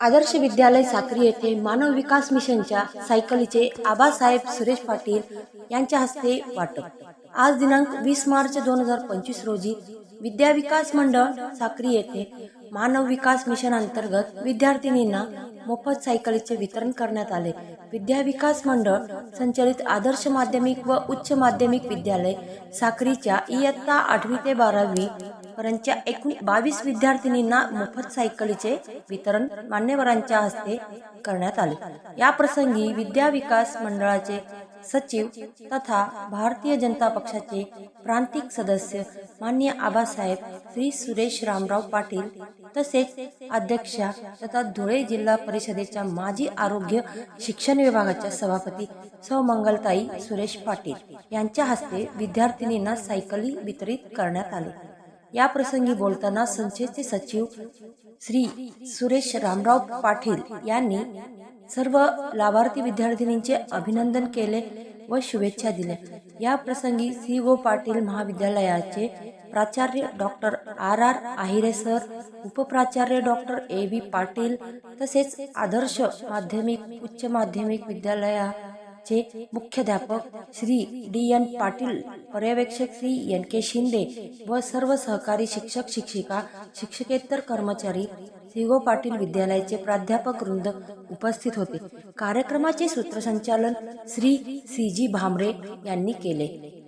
आदर्श विद्यालय साक्री येथे मानव विकास मिशनच्या सायकलीचे आबासाहेब सुरेश पाटील यांच्या हस्ते वाटप. आज दिनांक वीस मार्च दोन हजार पंचवीस रोजी विद्या विकास मंडळ साक्री येथे मानव विकास मिशन अंतर्गत विद्यार्थिनींना मोफत सायकलीचे वितरण करण्यात आले. विद्या विकास मंडळ संचलित आदर्श माध्यमिक व उच्च माध्यमिक विद्यालय साक्रीच्या इयत्ता आठवी ते बारावी पर्यंतच्या एकूण बावीस विद्यार्थिनींना मोफत सायकलीचे वितरण मान्यवरांच्या हस्ते करण्यात आले. या प्रसंगी विद्या विकास मंडळाचे सचिव तथा भारतीय जनता पक्षाचे प्रांतिक सदस्य मान्य आबासाहेब श्री सुरेश रामराव पाटील तसेच अध्यक्षा तथा धुळे जिल्हा परिषदेच्या माजी आरोग्य शिक्षण विभागाच्या सभापती सौ मंगलताई सुरेश पाटील यांच्या हस्ते विद्यार्थिनींना सायकली वितरित करण्यात आले. या प्रसंगी बोलताना संस्थेचे सचिव श्री सुरेश रामराव पाटील यांनी सर्व लाभार्थी विद्यार्थिनींचे अभिनंदन केले व शुभेच्छा दिल्या. या प्रसंगी सी गो पाटील महाविद्यालयाचे प्राचार्य doctor R R Ahire sir उपप्राचार्य doctor A B Patil तसेच आदर्श माध्यमिक उच्च माध्यमिक विद्यालया चे मुख्याध्यापक श्री डी एन पाटील पर्यवेक्षक श्री एन के शिंदे व सर्व सहकारी शिक्षक शिक्षिका शिक्षकेतर कर्मचारी सिगो पाटील विद्यालयाचे प्राध्यापक वृंद उपस्थित होते. कार्यक्रमाचे सूत्रसंचालन श्री सी जी भामरे यांनी केले.